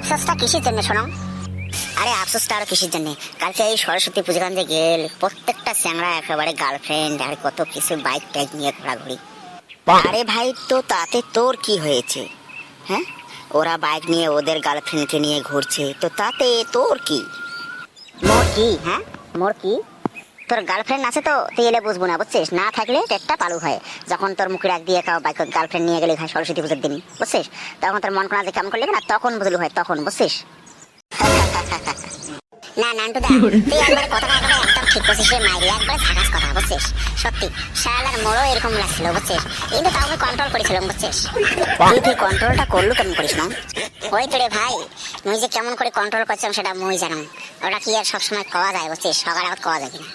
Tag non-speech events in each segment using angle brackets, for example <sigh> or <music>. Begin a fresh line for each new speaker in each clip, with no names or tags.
আফসোসটা কিসের জন্য শোনো? আরে আফসোসটা আর কিসের জন্য? কালকে এই সরস্বতী পুজোখান যে গেল প্রত্যেকটা চ্যাংরা একেবারে গার্লফ্রেন্ড আর কত কিছু বাইক টাইক নিয়ে ঘোরাঘুরি। আরে ভাই তো তাতে তোর কি হয়েছে? হ্যাঁ? ওরা বাইক নিয়ে ওদের গার্লফ্রেন্ডকে নিয়ে ঘুরছে তো তাতে তোর কি? মোর কি হ্যাঁ? মোর কি? তোর গার্লফ্রেন্ড আছে তো তুই এলে বুঝব না বুঝছিস? না থাকলে টেটটা পালু হয়। যখন তোর মুখে রাখ দিয়ে কাউ বাইক গার্লফ্রেন্ড নিয়ে গেলে হয় সরস্বতী পুজোর দিন বুঝছিস? তখন তোর মন কোনা যে কেমন করলে না তখন বুঝলু হয় তখন বুঝছিস? না নান্টু দা তুই একবার কথাটা একেবারে একদম ঠিক করছিস রে মাইরি একবারে থাকাস কথা বুঝছিস? সত্যি শালার মোড়ও এরকম লাগছিল বুঝছিস? কিন্তু তাও আমি কন্ট্রোল করেছিলাম বুঝছিস? তুই তুই কন্ট্রোলটা করলু কেমন করিস না ওই তো রে ভাই মুই যে কেমন করে কন্ট্রোল করছিলাম সেটা মুই জানো ওটা কি আর সবসময় কওয়া যায় বুঝছিস? সকাল আবার কওয়া যায় কিনা?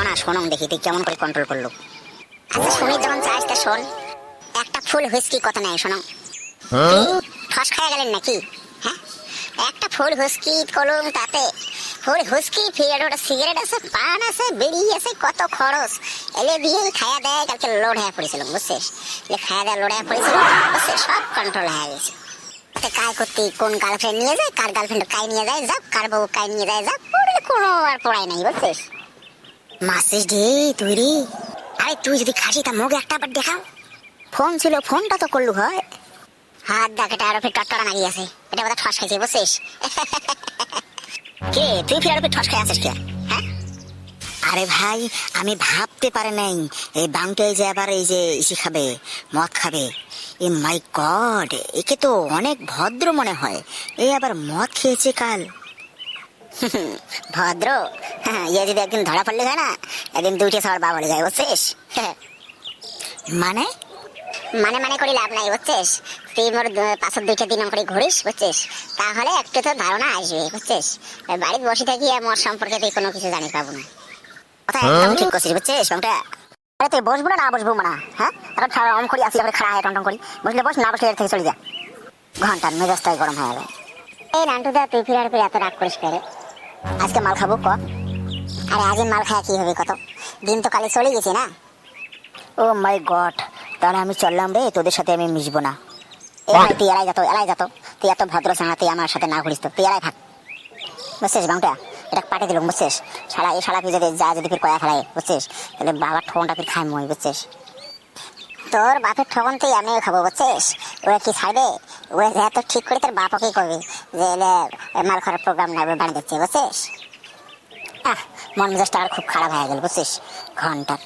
আরে ক না দেখি তুই কেমন করে কন্ট্রোল করল? আচ্ছা শুনি যখন চাইস তা শোন। একটা ফুল হুইস্কি কথা নেই শোনো। ঠস খাইয়া গেলেন নাকি? হ্যাঁ? একটা ফুল হুস্কি কলম তাতে। ফুল হুস্কি ফিরে ওটা সিগারেট আছে পান আছে বিড়ি আছে কত খরচ। এলে দিয়ে খায়া দেয় কালকে লোড হয়ে পড়েছিল বুঝছিস? এলে খায়া দেয় লোড হয়ে পড়েছিল বুঝছিস? সব কন্ট্রোল হয়ে গেছে। কাজ করতে কোন গার্লফ্রেন্ড নিয়ে যায় কার গার্লফ্রেন্ড কাই নিয়ে যায় যাক কার বউ কাই নিয়ে যায় যাক কোনো আর পড়াই নাই বুঝছিস? মাসিস ঢে, তুই রে। আরে তুই যদি খাসি, তা মুখ একটা আবার দেখাও। ফোন ছিল, ফোনটা তো করলু হয়। হাত দেখ, এটা আরও ফের টটকরা নাগিয়ে আছে। এটা বোধহয় ঠস খাইছে, বুঝছিস? কে? তুই ফের আরও ফের ঠস খাই আছিস কে? হ্যাঁ? আরে ভাই, আমি ভাবতে পারে নাই। এই বাংটাই যে আবার এই যে ইসি খাবে, মদ খাবে। এ মাই গড, একে তো অনেক ভদ্র মনে হয়। এই আবার মদ খেয়েছে কাল। <laughs> ভদ্র। হ্যাঁ <laughs> ইয়ে যদি একদিন ধরা পড়লে হয় না একদিন দুইটা সবার বাবা বলে যায় বুঝছিস? <laughs> মানে? মানে মানে করে লাভ নাই বুঝছিস? তুই মোর পাঁচের দুইটা দিন করে ঘুরিস বুঝছিস? তাহলে একটু তো ধারণা আসবে বুঝছিস? বাড়িতে বসে থাকি মোর সম্পর্কে তুই কোনো কিছু জানিস পাবো না। কথা একদম ঠিক করছিস বুঝছিস আরে তুই বসবো না না বসবো না হ্যাঁ এখন অম করি আসি আবার খাড়া হয় করি। বসলে বস না বসলে এর থেকে চলে যা। ঘণ্টার মেজাজটাই গরম হয়ে গেল। এই নান্টুদা তুই ফিরে আর ফিরে এত রাগ করিস করে আজকে মাল খাব ক? আরে আজকে মাল খাওয়া কি হবে কত? দিন তো কালে চলে গেছে না? ও মাই গড তাহলে আমি চললাম রে তোদের সাথে আমি মিশবো না। এ ভাই তুই এলাই যত এলাই যত তুই এত ভদ্র সাংলা তুই আমার সাথে না ঘুরিস তো। তুই এলাই থাক। বুঝছিস গামটা এটা পাঠিয়ে দিলাম বুঝছিস? শালা এই শালা যদি যা যদি ফির কয়া খেলায় বুঝছিস? তাহলে বাবার ঠোনটা ফির খাই মই বুঝছিস? তোর বাপের ঠকন তুই আমিও খাব বুঝছিস? ওরা কি ছাড়বে? ওরা যা তো ঠিক করে তোর বাপকে কবি, যে এলে মাল খারাপ প্রোগ্রাম না বানিয়ে দিচ্ছে, বুঝছিস? আহ মন মেজাজটা আর খুব খারাপ হয়ে গেল, বুঝছিস? ঘণ্টার।